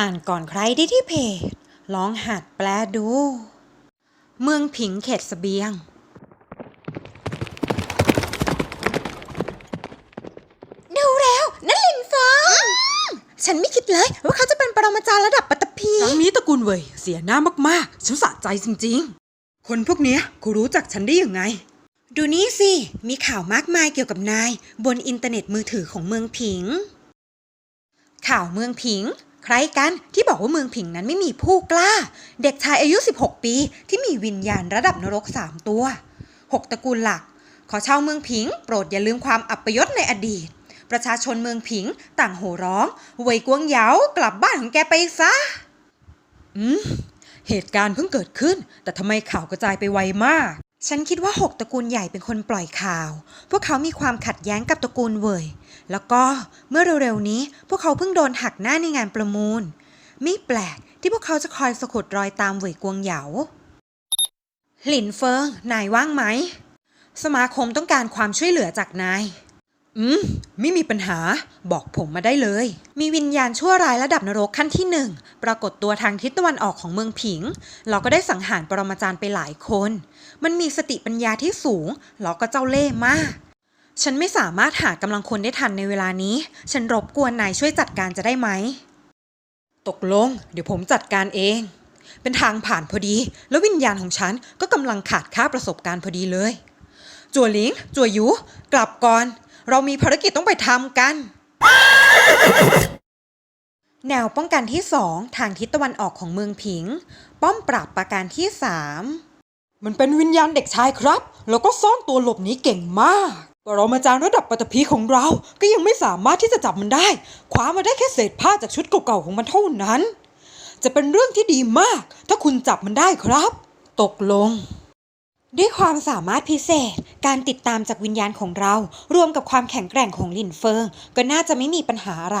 อ่านก่อนใครได้ที่เพจ ลองหัดแปลดู เมืองผิงเขตเสบียงดูแล้วนั่นลินฟองฉันไม่คิดเลยว่าเขาจะเป็นปรมาจารย์ระดับปัตตภีครั้งนี้ตระกูลเว่ยเสียหน้ามากๆ ฉันสะใจจริงๆ คนพวกเนี้ยกูรู้จักฉันได้ยังไง ดูนี่สิ มีข่าวมากมายเกี่ยวกับนาย บนอินเทอร์เน็ตมือถือของเมืองผิง ข่าวเมืองผิง ใครกันที่บอกว่าเมืองผิงนั้นไม่มีผู้กล้า เด็กชายอายุ 16 ปี ที่มีวิญญาณระดับนรก 3 ตัว 6 ตระกูลหลัก ขอชาวเมืองผิง โปรดอย่าลืมความอัปยศในอดีต ประชาชนเมืองผิงต่างโห่ร้องเวยกวงเยากลับบ้านของแกไปซะ อืม เหตุการณ์เพิ่งเกิดขึ้น แต่ทำไมข่าวกระจายไปไวมากฉันคิดว่า6ตระกูลใหญ่เป็นคนปล่อยข่าว พวกเขามีความขัดแย้งกับตระกูลเว่ย แล้วก็เมื่อเร็วๆนี้พวกเขาเพิ่งโดนหักหน้าในงานประมูล ไม่แปลกที่พวกเขาจะคอยสะกดรอยตามเหว่ยกวงเหยา หลินเฟิง นายว่างไหม สมาคมต้องการความช่วยเหลือจากนาย อืม ไม่มีปัญหา บอกผมมาได้เลย มีวิญญาณชั่วร้ายระดับนรกขั้นที่หนึ่ง ปรากฏตัวทางทิศตะวันออกของเมืองผิง เราก็ได้สังหารปรมาจารย์ไปหลายคน มันมีสติปัญญาที่สูงแล้วก็เจ้าเล่ห์มาก ฉันไม่สามารถหากำลังคนได้ทันในเวลานี้ ฉันรบกวนนายช่วยจัดการจะได้ไหม ตกลง เดี๋ยวผมจัดการเอง เป็นทางผ่านพอดี แล้ววิญญาณของฉันก็กำลังขาดค่าประสบการณ์พอดีเลย จัวหลิง จัวหยู กลับก่อน เรามีภารกิจต้องไปทำกัน แนวป้องกันที่2ทางทิศตะวันออกของเมืองผิง ป้อมปราบปราการที่3มันเป็นวิญญาณเด็กชายครับ แล้วก็ซ่อนตัวหลบหนีเก่งมาก ปรมาจารย์ระดับปัตภีของเรา ก็ยังไม่สามารถที่จะจับมันได้คว้ามาได้แค่เศษผ้าจากชุดเก่าๆของมันเท่านั้น จะเป็นเรื่องที่ดีมาก ถ้าคุณจับมันได้ครับ ตกลง ด้วยความสามารถพิเศษ การติดตามจากวิญญาณของเรา รวมกับความแข็งแกร่งของลินเฟิง ก็น่าจะไม่มีปัญหาอะไร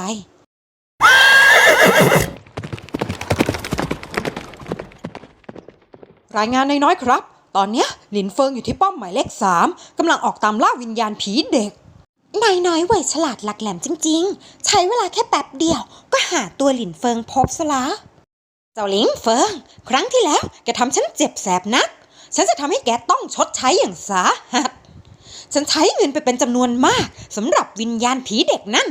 รายงานนายน้อยครับ ตอนเนี้ยหลินเฟิงอยู่ที่ป้อมหมายเลขสามกำลังออกตามล่าวิญญาณผีเด็ก นายน้อยไหวฉลาดหลักแหลมจริง ๆ ใช้เวลาแค่แป๊บเดียว ก็หาตัวหลินเฟิงพบซะละเจ้าหลินเฟิง ครั้งที่แล้วแกทำฉันเจ็บแสบนัก ฉันจะทำให้แกต้องชดใช้อย่างสาหัสฉันใช้เงินไปเป็นจำนวนมากสำหรับวิญญาณผีเด็กนั่น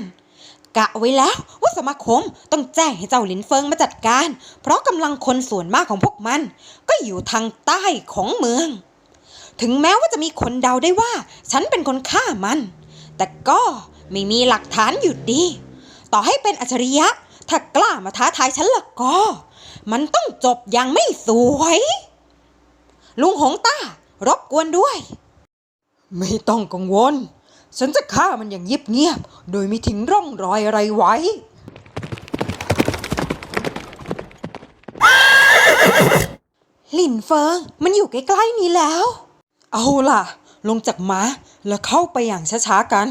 กะไว้แล้วว่าสมาคมต้องแจ้งให้เจ้าหลินเฟิงมาจัดการ เพราะกำลังคนส่วนมากของพวกมัน ก็อยู่ทางใต้ของเมือง ถึงแม้ว่าจะมีคนเดาได้ว่า ฉันเป็นคนฆ่ามัน แต่ก็ไม่มีหลักฐานอยู่ดี ต่อให้เป็นอัจฉริยะ ถ้ากล้ามาท้าทายฉันละก็ มันต้องจบอย่างไม่สวย ลุงหงต้ารบกวนด้วย ไม่ต้องกังวล ฉันจะฆ่ามันอย่างเงียบๆ โดยไม่ทิ้งร่องรอยอะไรไว้ หลินเฟิง มันอยู่ใกล้ๆนี้แล้ว เอาล่ะ ลงจากม้าแล้วเข้าไปอย่างช้าๆกัน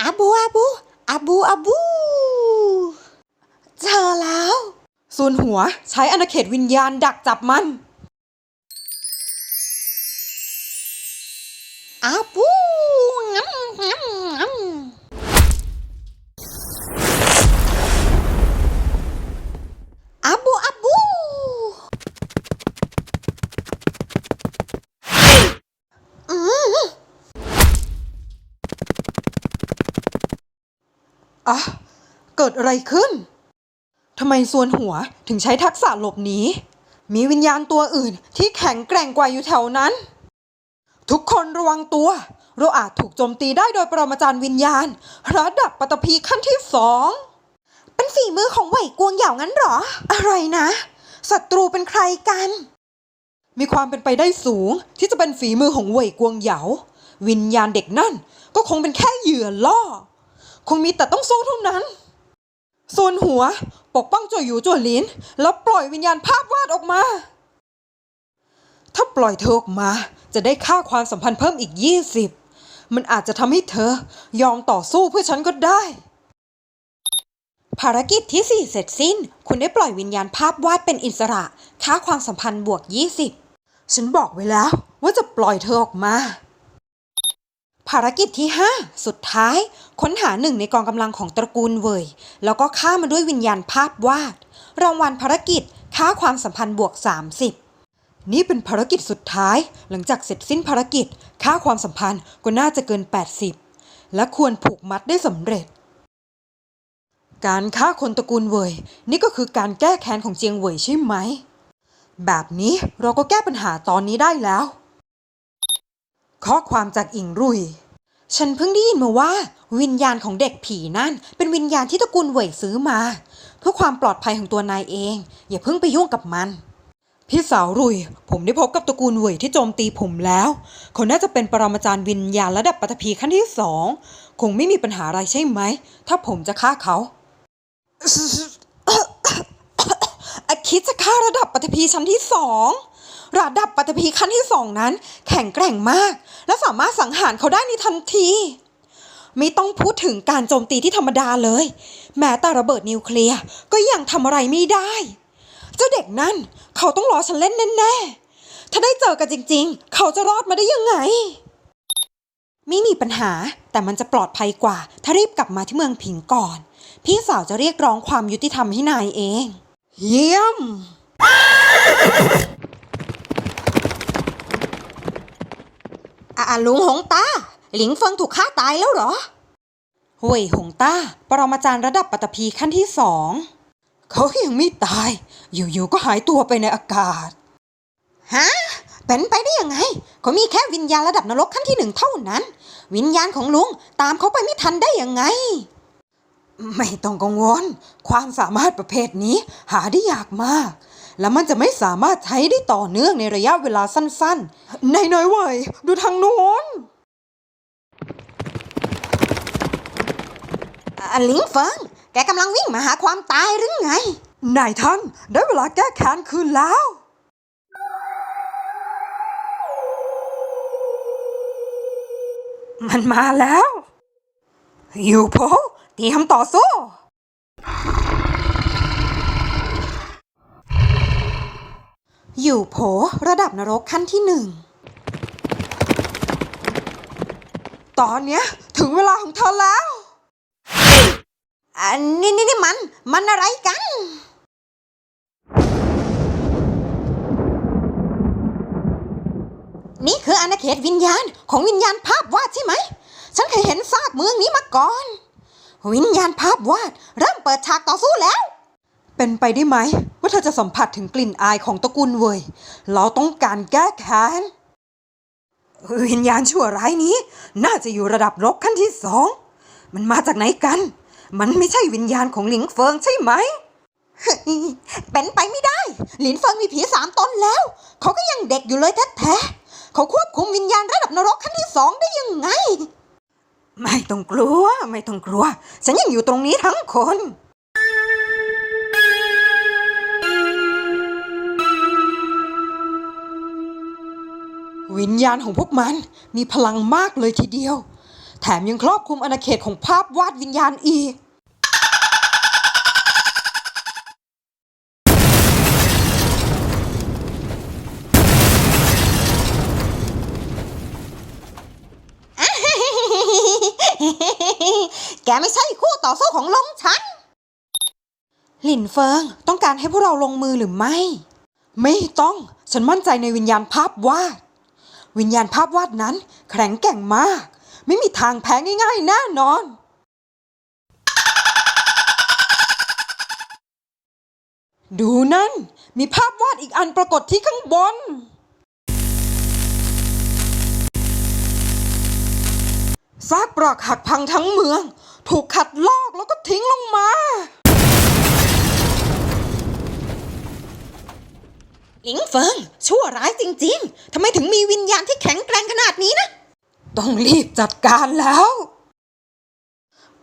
อาบูอาบูอาบูอาบู เจอแล้ว ส่วนหัวใช้อาณาเขตวิญญาณดักจับมันอาบูงั้มงั้มงั้มอาบูอาบู อะเกิดอะไรขึ้นทำไมส่วนหัวถึงใช้ทักษะหลบหนีมีวิญญาณตัวอื่นที่แข็งแกร่งกว่าอยู่แถวนั้น ทุกคนระวังตัว เราอาจถูกโจมตีได้โดยปรมาจารย์วิญญาณ ระดับปัตตภีขั้นที่สอง เป็นฝีมือของไหวกวงเหยางั้นหรอ อะไรนะศัตรูเป็นใครกัน มีความเป็นไปได้สูงที่จะเป็นฝีมือของเว่ยกวงเหยาวิญญาณเด็กนั่นก็คงเป็นแค่เหยื่อล่อ คงมีแต่ต้องสู้เท่านั้น ส่วนหัวปกป้องจัวหยูจัวลินแล้วปล่อยวิญญาณภาพวาดออกมา ถ้าปล่อยเธอออกมา จะได้ค่าความสัมพันธ์เพิ่มอีก20มันอาจจะทำให้เธอยอมต่อสู้เพื่อฉันก็ได้ ภารกิจที่ 4 เสร็จสิ้น คุณได้ปล่อยวิญญาณภาพวาดเป็นอิสระ ค่าความสัมพันธ์บวก 20 ฉันบอกไว้แล้วว่าจะปล่อยเธอออกมา ภารกิจที่ 5 สุดท้าย ค้นหาหนึ่งในกองกำลังของตระกูลเวยแล้วก็ฆ่ามันด้วยวิญญาณภาพวาด รางวัลภารกิจค่าความสัมพันธ์บวก 30 นี่เป็นภารกิจสุดท้าย หลังจากเสร็จสิ้นภารกิจ ค่าความสัมพันธ์ก็น่าจะเกิน 80 และควรผูกมัดได้สำเร็จ การฆ่าคนตระกูลเว่ยนี่ก็คือการแก้แค้นของเจียงเว่ยใช่ไหม แบบนี้เราก็แก้ปัญหาตอนนี้ได้แล้ว ข้อความจากอิงรุย ฉันเพิ่งได้ยินมาว่า วิญญาณของเด็กผีนั่น เป็นวิญญาณที่ตระกูลเหว่ยซื้อมา เพื่อความปลอดภัยของตัวนายเอง อย่าเพิ่งไปยุ่งกับมัน พี่สาวรุย ผมได้พบกับตระกูลเหว่ยที่โจมตีผมแล้วเขาน่าจะเป็นปรมาจารย์วิญญาณระดับปัตภีขั้นที่สองคงไม่มีปัญหาอะไรใช่ไหม ถ้าผมจะฆ่าเขาอะคิดจะฆ่าระดับปัตภีชั้นที่สอง ระดับปัตภีขั้นที่สองนั้น แข็งแกร่งมาก และสามารถสังหารเขาได้ในทันที ไม่ต้องพูดถึงการโจมตีที่ธรรมดาเลย แม้แต่ระเบิดนิวเคลียร์ก็ยังทำอะไรไม่ได้ เจ้าเด็กนั่นเขาต้องรอฉันเล่นแน่ๆถ้าได้เจอกันจริง ๆ เขาจะรอดมาได้ยังไง ไม่มีปัญหาแต่มันจะปลอดภัยกว่า ถ้ารีบกลับมาที่เมืองผิงก่อน พี่สาวจะเรียกร้องความยุติธรรมให้นายเอง เยี่ยม อ่าลุงหงตา หลิงเฟิงถูกฆ่าตายแล้วเหรอเว่ยหงต้า ปรมาจารย์ระดับปัตภีขั้นที่สอง เขายังไม่ตาย อยู่ๆก็หายตัวไปในอากาศ ฮะ เป็นไปได้ยังไง เขามีแค่วิญญาณระดับนรกขั้นที่หนึ่งเท่านั้น วิญญาณของลุงตามเขาไปไม่ทันได้ยังไง ไม่ต้องกังวล ความสามารถประเภทนี้หาได้ยากมาก และมันจะไม่สามารถใช้ได้ต่อเนื่องในระยะเวลาสั้นๆในน้อยๆเว้ยดูทางโน้นอะหลิงเฟิงแกกำลังวิ่งมาหาความตายหรือไง นายท่านได้เวลาแก้แค้นคืนแล้ว มันมาแล้ว อยู่โพเตรียมต่อสู้ อยู่โผระดับนรกขั้นที่หนึ่ง ตอนเนี้ยถึงเวลาของเธอแล้ว อันนี้นี่นี่มัน มันอะไรกัน นี่คืออาณาเขตวิญญาณของวิญญาณภาพวาดใช่ไหม ฉันเคยเห็นซากเมืองนี้มาก่อน วิญญาณภาพวาดเริ่มเปิดฉากต่อสู้แล้ว เป็นไปได้ไหม ว่าเธอจะสัมผัสถึงกลิ่นอายของตระกูลเวยเราต้องการแก้แค้นวิญญาณชั่วร้ายนี้ น่าจะอยู่ระดับลบขั้นที่สอง มันมาจากไหนกัน มันไม่ใช่วิญญาณของหลิงเฟิงใช่ไหม เป็นไปไม่ได้ หลินเฟิงมีผีสามตนแล้ว เขาก็ยังเด็กอยู่เลยแท้ๆเขาควบคุมวิญญาณระดับนรกขั้นที่สองได้ยังไง ไม่ต้องกลัว ไม่ต้องกลัว ฉันยังอยู่ตรงนี้ทั้งคน วิญญาณของพวกมันมีพลังมากเลยทีเดียว แถมยังครอบคลุมอาณาเขตของภาพวาดวิญญาณอีก แกไม่ใช่คู่ต่อสู้ของลงฉัน หลินเฟิงต้องการให้พวกเราลงมือหรือไม่ ไม่ต้อง ฉันมั่นใจในวิญญาณภาพวาด วิญญาณภาพวาดนั้นแข็งแกร่งมาก ไม่มีทางแพ้ง่าย ๆ แน่นอน ดูนั่น มีภาพวาดอีกอันปรากฏที่ข้างบน ซากปรักหักพังทั้งเมือง ถูกขัดลอกแล้วก็ทิ้งลงมา หลิงเฟิงชั่วร้ายจริงๆทำไมถึงมีวิญญาณที่แข็งแกร่งขนาดนี้นะ ต้องรีบจัดการแล้ว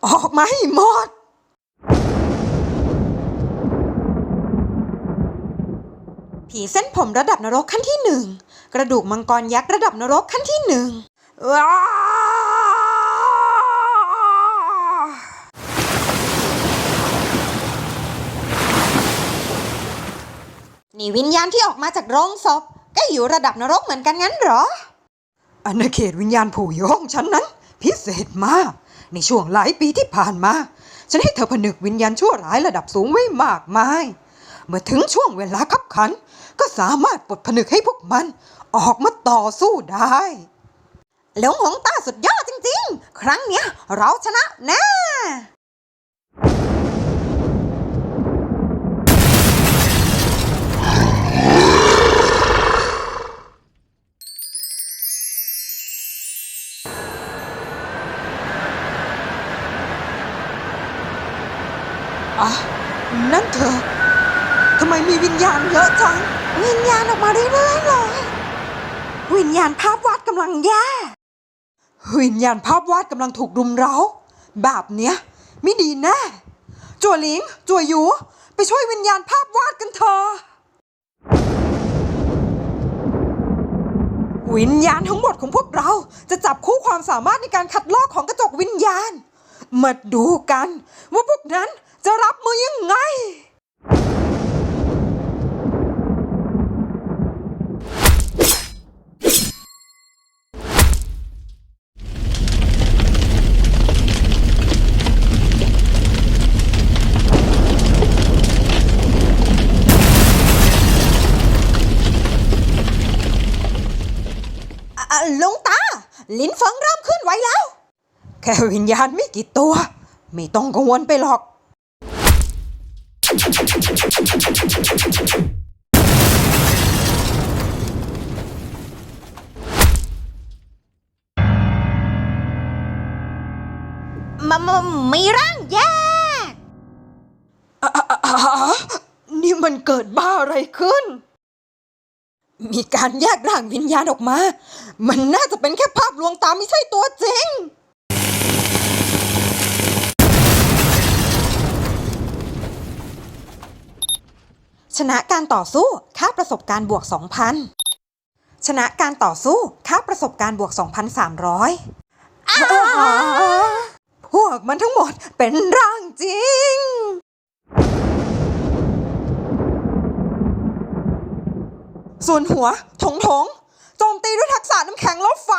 ออกมาให้หมดผีเส้นผมระดับนรกขั้นที่หนึ่ง กระดูกมังกรยักษ์ระดับนรกขั้นที่หนึ่งว้า นี่วิญญาณที่ออกมาจากโรงศพ ก็อยู่ระดับนรกเหมือนกันงั้นเหรออาณาเขตวิญญาณผู่โยของฉันนั้น พิเศษมาก ในช่วงหลายปีที่ผ่านมา ฉันให้เธอผนึกวิญญาณชั่วร้ายระดับสูงไว้มากมาย เมื่อถึงช่วงเวลาขับขัน ก็สามารถปลดผนึกให้พวกมัน ออกมาต่อสู้ได้หลงหงตาสุดยอดจริงๆ ครั้งเนี้ยเราชนะแน่ นั่นเธอทำไมมีวิญญาณเยอะจัง วิญญาณออกมาเรื่อยๆเลย วิญญาณภาพวาดกำลังแย่ วิญญาณภาพวาดกำลังถูกรุมเร้า แบบเนี้ยไม่ดีแน่จัวหลิง จัวหยู ไปช่วยวิญญาณภาพวาดกันเถอะ วิญญาณทั้งหมดของพวกเราจะจับคู่ความสามารถในการคัดลอกของกระจกวิญญาณ มาดูกันว่าพวกนั้น จะรับมือยังไง อะหลวงตา ลิ้นเฟิงเริ่มขึ้นไหวแล้ว แค่วิญญาณไม่กี่ตัว ไม่ต้องกังวลไปหรอก มามมีร่างแยกอ่านี่มันเกิดบ้าอะไรขึ้น มีการแยกร่างวิญญาณออกมา มันน่าจะเป็นแค่ภาพลวงตาไม่ใช่ตัวจริง ชนะการต่อสู้ ค่าประสบการณ์บวก 2,000 ชนะการต่อสู้ ค่าประสบการณ์บวก 2,300 พวกมันทั้งหมดเป็นร่างจริง ส่วนหัวถงถงโจมตีด้วยทักษะน้ำแข็งลบไฟ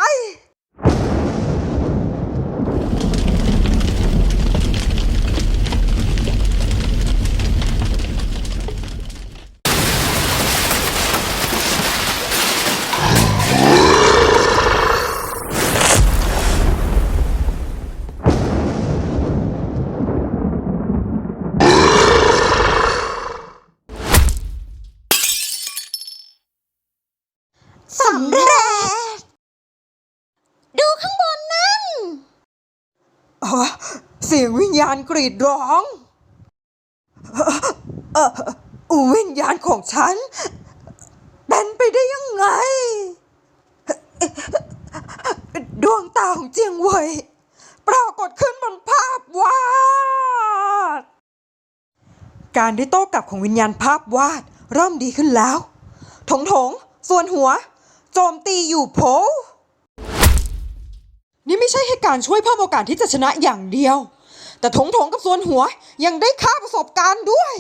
าณกรีดร้อง เออวิญญาณของฉัน เป็นไปได้ยังไง ดวงตาของเจียงเว่ยปรากฏขึ้นบนภาพวาด การได้โต้กลับของวิญญาณภาพวาดเริ่มดีขึ้นแล้ว ถงถงส่วนหัว โจมตีอยู่โผนี่ไม่ใช่ให้การช่วยเพิ่มโอกาสที่จะชนะอย่างเดียว แต่ถงถงกับส่วนหัวยังได้ค่าประสบการณ์ด้วย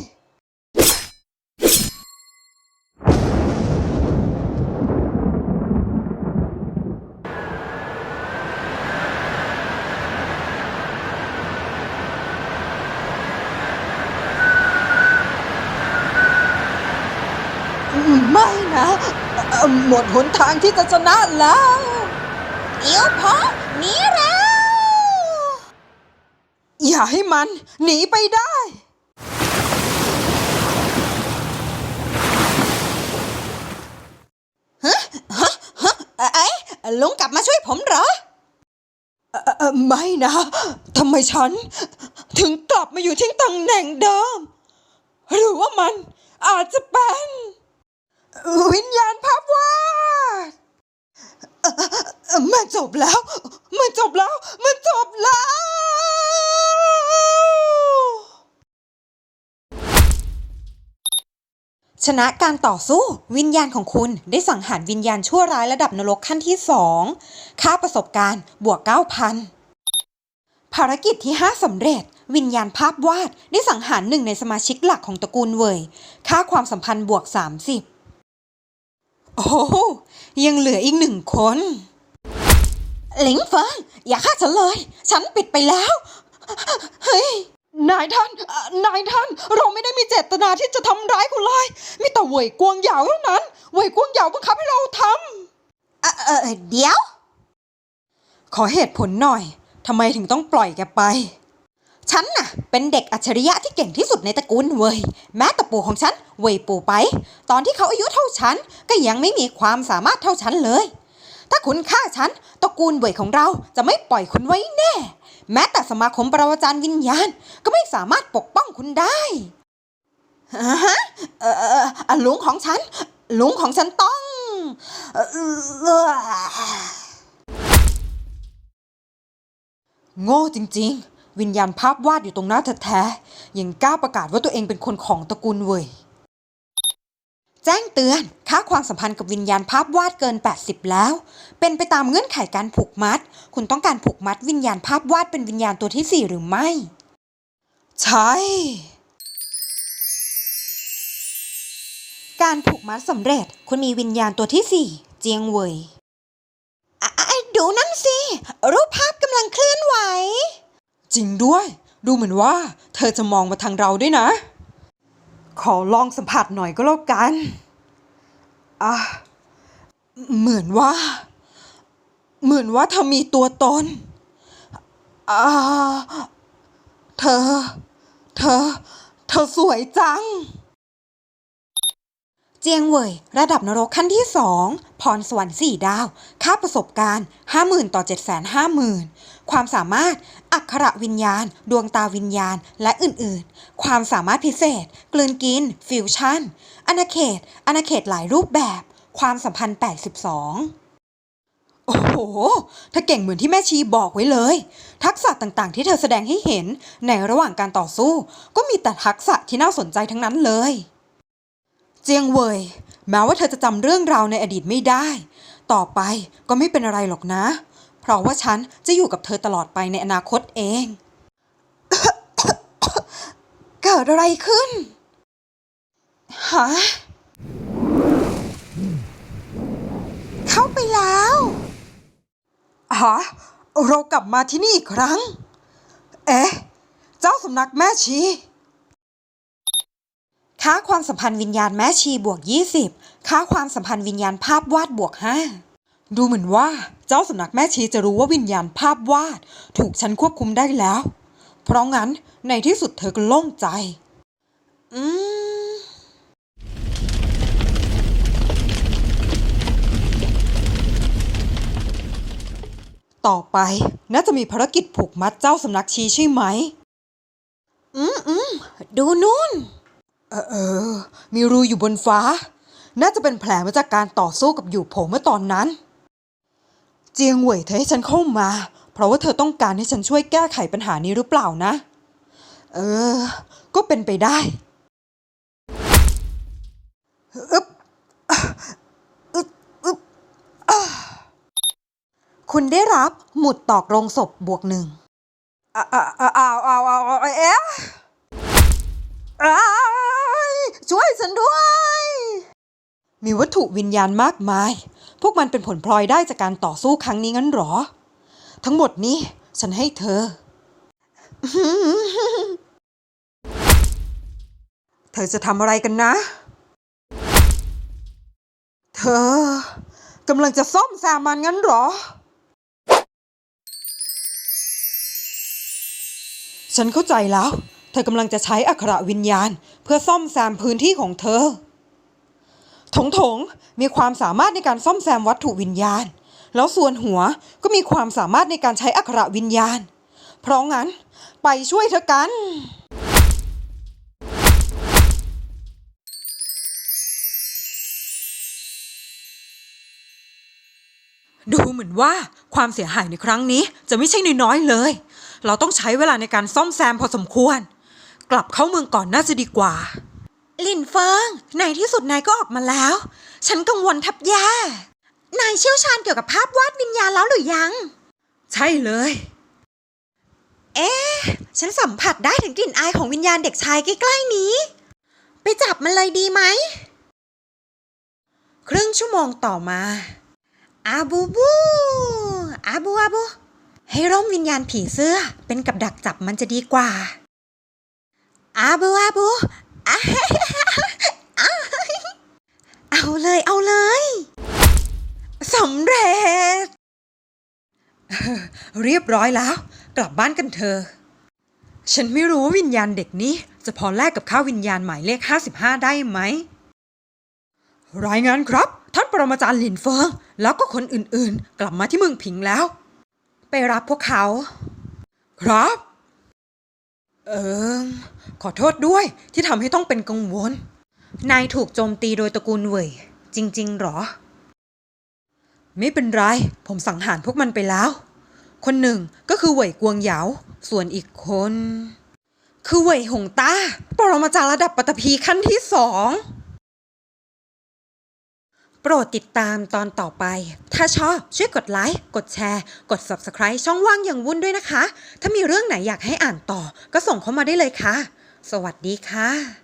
ไม่นะหมดหนทางที่จะชนะแล้วเอียวพอนี้แล้ว อย่าให้มัน หนีไปได้เอ๊ะลุงกลับมาช่วยผมเหรออไม่นะทำไมฉัน ถึงกลับมาอยู่ที่ตำแหน่งเดิม หรือว่ามันอาจจะเป็น วิญญาณภาพวาดมันจบแล้ว มันจบแล้ว มันจบแล้ว ชนะการต่อสู้วิญญาณของคุณได้สังหารวิญญาณชั่วร้ายระดับนรกขั้นที่ 2 ค่าประสบการณ์บวก 9,000 ภารกิจที่ 5สำเร็จ วิญญาณภาพวาดได้สังหารหนึ่งในสมาชิกหลักของตระกูลเวยค่าความสัมพันธ์บวก 30 โอ้ยังเหลืออีกหนึ่งคนหลิงเฟิงอย่าฆ่าฉันเลย ฉันปิดไปแล้ว เฮ้ย นายท่านเอ่อนายท่าน เราไม่ได้มีเจตนาที่จะทำร้ายคุณเลยมีแต่เหวยกวงเหยาเท่านั้นเหวยกวงเหยาบังคับให้เราทเออเออเออเดี๋ยวำขอเหตุผลหน่อยทำไมถึงต้องปล่อยแกไป ฉันน่ะ เป็นเด็กอัจฉริยะที่เก่งที่สุดในตระกูลเวยแม้แต่ปู่ของฉันเวยปู่ไป ตอนที่เขาอายุเท่าฉัน ก็ยังไม่มีความสามารถเท่าฉันเลย ถ้าคุณฆ่าฉันตระกูลเว่ยของเราจะไม่ปล่อยคุณไว้แน่ แม้แต่สมาคมปรมาจารย์วิญญาณ ก็ไม่สามารถปกป้องคุณได้ฮะเออลุงของฉัน ลุงของฉันต้องเอ่อเอ่อโง่จริง ๆ วิญญาณภาพวาดอยู่ตรงหน้าแท้ๆยังกล้าประกาศว่าตัวเองเป็นคนของตระกูลเว่ย แจ้งเตือน ค่าความสัมพันธ์กับวิญญาณภาพวาดเกิน 80 แล้ว เป็นไปตามเงื่อนไขการผูกมัด คุณต้องการผูกมัดวิญญาณภาพวาดเป็นวิญญาณตัวที่ 4 หรือไม่ ใช่ การผูกมัดสำเร็จ คุณมีวิญญาณตัวที่ 4 เจียงเวยอะอะดูนั่นสิ รูปภาพกำลังเคลื่อนไหว จริงด้วย ดูเหมือนว่า เธอจะมองมาทางเราด้วยนะ ขอลองสัมผัสหน่อยก็แล้วกัน อะ เหมือนว่า เหมือนว่าเธอมีตัวตน อ่า เธอ เธอ เธอสวยจัง เจียงเว่ยระดับนรกขั้นที่สอง พรสวรรค์4ดาว ค่าประสบการณ์ 50,000 ต่อ 750,000 ความสามารถ อักขระวิญญาณ ดวงตาวิญญาณ และอื่นๆ ความสามารถพิเศษ กลืนกิน ฟิวชั่นอาณาเขตอาณาเขตหลายรูปแบบ ความสัมพันธ์ 82โอ้โห เธอเก่งเหมือนที่แม่ชีบอกไว้เลย ทักษะต่างๆ ที่เธอแสดงให้เห็นในระหว่างการต่อสู้ ก็มีแต่ทักษะที่น่าสนใจทั้งนั้นเลย เจียงเวยแม้ว่าเธอจะจำเรื่องราวในอดีตไม่ได้ ต่อไปก็ไม่เป็นอะไรหรอกนะ เพราะว่าฉันจะอยู่กับเธอตลอดไปในอนาคตเอง เกิดอะไรขึ้นฮะเข้าไปแล้วฮะเรากลับมาที่นี่อีกครั้ง เอ๊ะ เจ้าสำนักแม่ชี ค่าความสัมพันธ์วิญญาณแม่ชีบวก 20 ค่าความสัมพันธ์วิญญาณภาพวาดบวก 5 ดูเหมือนว่าเจ้าสำนักแม่ชีจะรู้ว่าวิญญาณภาพวาด ถูกฉันควบคุมได้แล้ว เพราะงั้นในที่สุดเธอก็โล่งใจ อืม ต่อไปน่าจะมีภารกิจผูกมัดเจ้าสำนักชีใช่ไหม อืมอืมดูนู่น เออเออ มีรูอยู่บนฟ้า น่าจะเป็นแผลมาจากการต่อสู้กับอยู่โผเมื่อตอนนั้น เจียงเหวยเธอให้ฉันเข้ามา เพราะว่าเธอต้องการให้ฉันช่วยแก้ไขปัญหานี้หรือเปล่านะ เออ ก็เป็นไปได้อึบอึ๊บอึบคุณได้รับหมุดตอกโรงศพบวกหนึ่งอ้าวอ้าวอ้าวอ้าวอ้าวอ้าวเอ๊ะอ้าย ช่วยฉันด้วย มีวัตถุวิญญาณมากมาย พวกมันเป็นผลพลอยได้จากการต่อสู้ครั้งนี้งั้นหรอ ทั้งหมดนี้ฉันให้เธอ เธอจะทำอะไรกันนะ เธอกำลังจะซ่อมแซมมันงั้นหรอ ฉันเข้าใจแล้ว เธอกำลังจะใช้อักระวิญญาณ เพื่อซ่อมแซมพื้นที่ของเธอ ถงถงมีความสามารถในการซ่อมแซมวัตถุวิญญาณ แล้วส่วนหัวก็มีความสามารถในการใช้อักระวิญญาณ เพราะงั้นไปช่วยเธอกันดูเหมือนว่าความเสียหายในครั้งนี้จะไม่ใช่น้อยๆเลย เราต้องใช้เวลาในการซ่อมแซมพอสมควร กลับเข้าเมืองก่อนน่าจะดีกว่า ลินเฟิงในที่สุดนายก็ออกมาแล้ว ฉันกังวลแทับแย่นายเชี่ยวชาญเกี่ยวกับภาพวาดวิญญาณแล้วหรือยัง ใช่เลย เอ๊ะฉันสัมผัสได้ถึงกลิ่นอายของวิญญาณเด็กชายใกล้ๆนี้ ไปจับมันเลยดีไหม ครึ่งชั่วโมงต่อมาอาบูบูอาบูอาบูให้ร่มวิญญาณผีเสื้อเป็นกับดักจับมันจะดีกว่า อาบูอาบูเอาเลยเอาเลยสำเร็จ เรียบร้อยแล้ว กลับบ้านกันเถอะฉันไม่รู้ว่าวิญญาณเด็กนี้ จะพอแลกกับค่าวิญญาณหมายเลข 55 ได้ไหม รายงานครับ ท่านปรมาจารย์หลินเฟิง แล้วก็คนอื่นๆ กลับมาที่เมืองผิงแล้ว ไปรับพวกเขา ครับ เออขอโทษด้วยที่ทำให้ต้องเป็นกังวล นายถูกโจมตีโดยตระกูลเหวยจริง ๆ หรอ ไม่เป็นไร ผมสังหารพวกมันไปแล้ว คนหนึ่งก็คือเหวยกวงเหยา ส่วนอีกคน คือเหวยหงต้าปรมาจารย์ระดับปัตตภีขั้นที่สอง โปรดติดตามตอนต่อไป ถ้าชอบช่วยกดไลค์ กดแชร์ กด Subscribe ช่องว่างอย่างวุ่นด้วยนะคะ ถ้ามีเรื่องไหนอยากให้อ่านต่อ ก็ส่งเข้ามาได้เลยค่ะ สวัสดีค่ะ